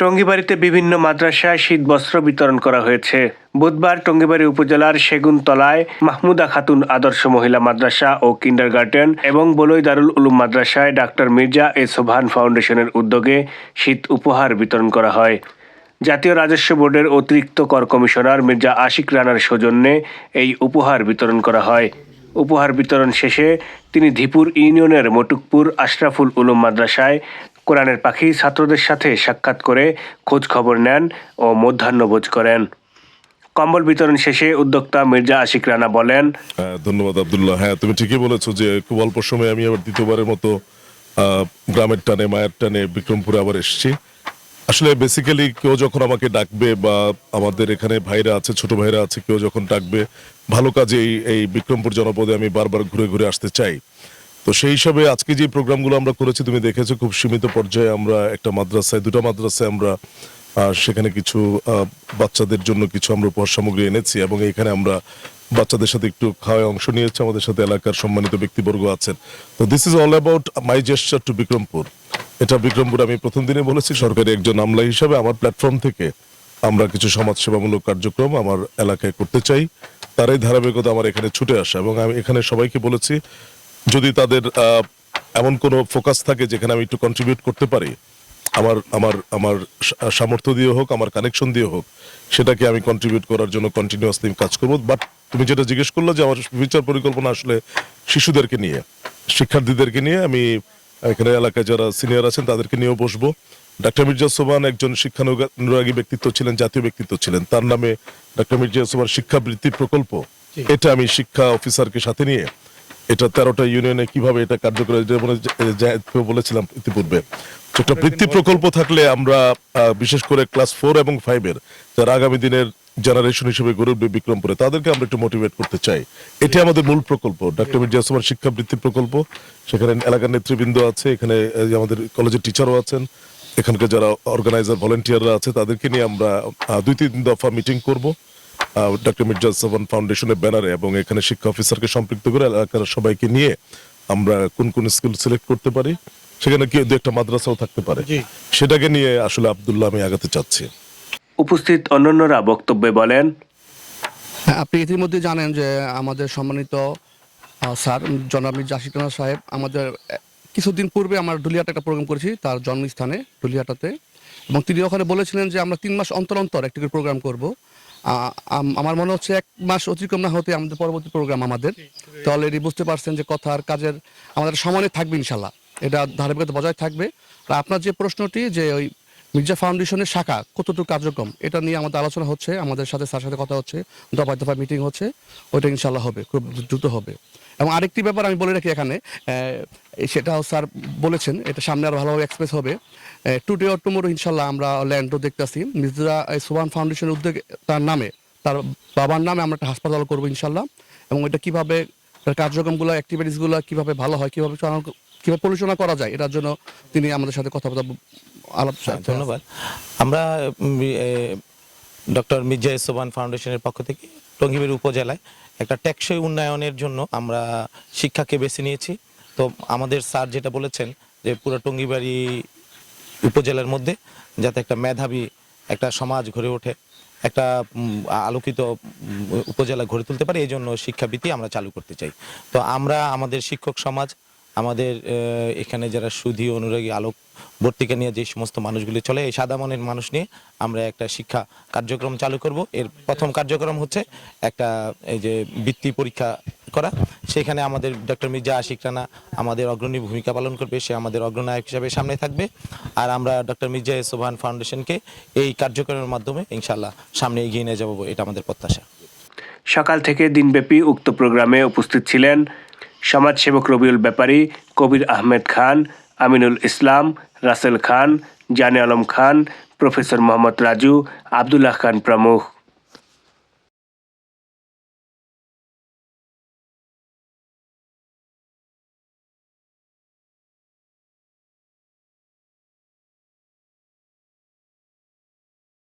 টঙ্গিবাড়িতে বিভিন্ন মাদ্রাসায় শীত বস্ত্র বিতরণ করা হয়েছে। বুধবার টঙ্গিবাড়ি উপজেলার সেগুনতলায় মাহমুদা খাতুন আদর্শ মহিলা মাদ্রাসা ও কিন্ডারগার্টেন এবং বলই দারুল উলুম মাদ্রাসায় ডাক্তার মির্জা এ সোভান ফাউন্ডেশনের উদ্যোগে শীত উপহার বিতরণ করা হয়। জাতীয় রাজস্ব বোর্ডের অতিরিক্ত কর কমিশনার মির্জা আশিক রানার সৌজন্যে এই উপহার বিতরণ করা হয়। উপহার বিতরণ শেষে তিনি ধীপুর ইউনিয়নের মটুকপুর আশরাফুল উলুম মাদ্রাসায় কোরআনের পাখি ছাত্রদের সাথে সাক্ষাৎ করে খোঁজ খবর নেন ও মধ্যাহ্নভোজ করেন। কম্বল বিতরণ শেষে উদ্যোক্তা মির্জা আশিক রানা বলেন হ্যাঁ ধন্যবাদ আব্দুল্লাহ। হ্যাঁ তুমি ঠিকই বলেছ যে খুব অল্প সময়ে আমি আবার দ্বিতীয়বারের মতো গ্রামের টানে, মায়ের টানে বিক্রমপুরে আবার এসেছি। আসলে বেসিক্যালি কেউ যখন আমাকে ডাকবে বা আমাদের এখানে ভাইরা আছে, ছোট ভাইরা আছে, কেউ যখন ডাকবে, ভালো কাজে এই বিক্রমপুর জনপদে আমি বারবার ঘুরে ঘুরে আসতে চাই। তো সেই হিসাবে আজকে যে প্রোগ্রামগুলো আমরা করেছি, তুমি দেখেছ খুব সীমিত পর্যায়ে আমরা একটা মাদ্রাসায়, দুটো মাদ্রাসায় আমরা সেখানে কিছু বাচ্চাদের জন্য কিছু আমরা উপহার সামগ্রী এনেছি এবং এখানে আমরা বাচ্চাদের সাথে একটু খাওয়ায় অংশ নিয়েছি, আমাদের সাথে এলাকার সম্মানিত ব্যক্তিবর্গ আছেন। তো this is all about my gesture to Bikrampur এটা বিক্রমপুর আমি প্রথম দিনে বলেছি, সরকারি একজন আমলা হিসাবে আমার প্ল্যাটফর্ম থেকে আমরা কিছু সমাজসেবামূলক কার্যক্রম আমার এলাকায় করতে চাই। তারাই ধারাবাহিকতা আমার এখানে ছুটে আসা এবং আমি এখানে সবাইকে বলেছি যদি তাদের এমন কোনো ফোকাস থাকে যেখানে আমি একটু কন্ট্রিবিউট করতে পারি আমার আমার আমার সামর্থ্য দিয়ে হোক আমার কানেকশন দিয়ে হোক সেটাকে আমি কন্ট্রিবিউট করার জন্য কন্টিনিউয়াসলি কাজ করব। বাট তুমি যেটা জিজ্ঞেস করল যে আমার ফিউচার পরিকল্পনা আসলে শিশুদেরকে নিয়ে শিক্ষার্থীদেরকে নিয়ে আমি এখানে এলাকায় যারা সিনিয়র আছেন তাদেরকে নিয়েও বসবো। ডাক্তার মির্জা সোমান একজন শিক্ষানুরাগী ব্যক্তিত্ব ছিলেন জাতীয় ব্যক্তিত্ব ছিলেন। তার নামে ডাক্তার মির্জা সোমান শিক্ষাবৃত্তি প্রকল্প এটা আমি শিক্ষা অফিসারকে সাথে নিয়ে এটা তেরোটা ইউনিয়নে কীভাবে এটা কার্যকর বলেছিলাম ইতিপূর্বে। একটা বৃত্তি প্রকল্প থাকলে আমরা বিশেষ করে ক্লাস ফোর এবং ফাইভের যারা আগামী দিনের জেনারেশন হিসেবে গড়ে উঠবে বিক্রমপুরে তাদেরকে আমরা একটু মোটিভেট করতে চাই। এটি আমাদের মূল প্রকল্প। ডক্টর মির্জা ওসমান শিক্ষাবৃত্তি প্রকল্প সেখানে এলাকার নেতৃবৃন্দ আছে এখানে আমাদের কলেজের টিচারও আছেন। এখানকার যারা অর্গানাইজার ভলেন্টিয়াররা আছে তাদেরকে নিয়ে আমরা দুই তিন দফা মিটিং করব। ডক্টর মির্জা সাবান ফাউন্ডেশনের ব্যানারে এবং এখানে শিক্ষা অফিসারকে সম্পৃক্ত করে এলাকার সবাইকে নিয়ে আমরা কোন কোন স্কুল সিলেক্ট করতে পারি সেখানে কি দু একটা মাদ্রাসাও থাকতে পারে। সেটাকে নিয়ে আসলে আব্দুল্লাহ আমি আগাতে চাচ্ছি। উপস্থিত অন্যান্যরা বক্তব্যে বলেন হ্যাঁ আপনি ইতিমধ্যে জানেন যে আমাদের সম্মানিত স্যার জনাব মির্জা আশিক সাহেব আমাদের কিছুদিন পূর্বে আমরা ডুলিয়াটা একটা প্রোগ্রাম করেছি তার জন্মস্থানে ডুলিয়াটাতে এবং তিনি ওখানে বলেছিলেন যে আমরা তিন মাস অন্তর অন্তর একটি প্রোগ্রাম করব। আমার মনে হচ্ছে এক মাস অতিক্রম না হতে আমাদের পরবর্তী প্রোগ্রাম আমাদের। তো অলরেডি বুঝতে পারছেন যে কথা আর কাজের আমাদের সমানে থাকবে ইনশাল্লাহ। এটা ধারাবাহিকতা বজায় থাকবে। আর আপনার যে প্রশ্নটি যে ওই মির্জা ফাউন্ডেশনের শাখা কতটুকু কার্যক্রম? এটা নিয়ে আমাদের আলোচনা হচ্ছে, আমাদের সাথে স্যার সাথে কথা হচ্ছে, দফায় দফায় মিটিং হচ্ছে, ওইটা ইনশাল্লাহ হবে, খুব দ্রুত হবে। এবং আরেকটি ব্যাপার আমি বলে রাখি এখানে সেটাও স্যার বলেছেন, এটা সামনে আরও ভালোভাবে এক্সপ্রেস হবে। টুডে অর টুমোরো ইনশাল্লাহ আমরা ল্যান্ডও দেখতেছি। মির্জা সুবান ফাউন্ডেশনের উদ্যোগ, তার নামে, তার বাবার নামে আমরা একটা হাসপাতাল করব ইনশাল্লাহ এবং এটা কীভাবে কার্যক্রমগুলো অ্যাক্টিভিটিসগুলো কীভাবে ভালো হয়, কীভাবে কীভাবে পরিচালনা করা যায়, এটার জন্য তিনি আমাদের সাথে কথাবার্তা আলাপ হ্যাঁ, ধন্যবাদ। আমরা ডক্টর মির্জা সোবান ফাউন্ডেশনের পক্ষ থেকে টঙ্গিবের উপজেলায় একটা টেকসই উন্নয়নের জন্য আমরা শিক্ষাকে বেছে নিয়েছি। তো আমাদের স্যার যেটা বলেছেন যে পুরো টঙ্গিবাড়ি উপজেলার মধ্যে যাতে একটা মেধাবী একটা সমাজ গড়ে ওঠে একটা আলোকিত উপজেলা গড়ে তুলতে পারে এই জন্য শিক্ষাবৃত্তি আমরা চালু করতে চাই। তো আমরা আমাদের শিক্ষক সমাজ আমাদের এখানে যারা সুধী অনুরাগী আলোক বর্তিকা নিয়ে যে সমস্ত মানুষগুলি চলে, এই সাদা মনের মানুষ নিয়ে আমরা একটা শিক্ষা কার্যক্রম চালু করব। এর প্রথম কার্যক্রম হচ্ছে একটা, এই যে বৃত্তি পরীক্ষা করা। সেখানে আমাদের ডক্টর মির্জা আশিক রানা আমাদের অগ্রণী ভূমিকা পালন করবে, সে আমাদের অগ্রনায়ক হিসাবে সামনে থাকবে। আর আমরা ডক্টর মির্জা সোভান ফাউন্ডেশনকে এই কার্যক্রমের মাধ্যমে ইনশাল্লাহ সামনে এগিয়ে নিয়ে যাব, এটা আমাদের প্রত্যাশা। সকাল থেকে দিনব্যাপী উক্ত প্রোগ্রামে উপস্থিত ছিলেন সমাজসেবক রবিউল ব্যাপারী, কবির আহমেদ খান, আমিনুল ইসলাম, রাসেল খান, জানে আলম খান, প্রফেসর মোহাম্মদ রাজু, আবদুল্লাহ খান প্রমুখ।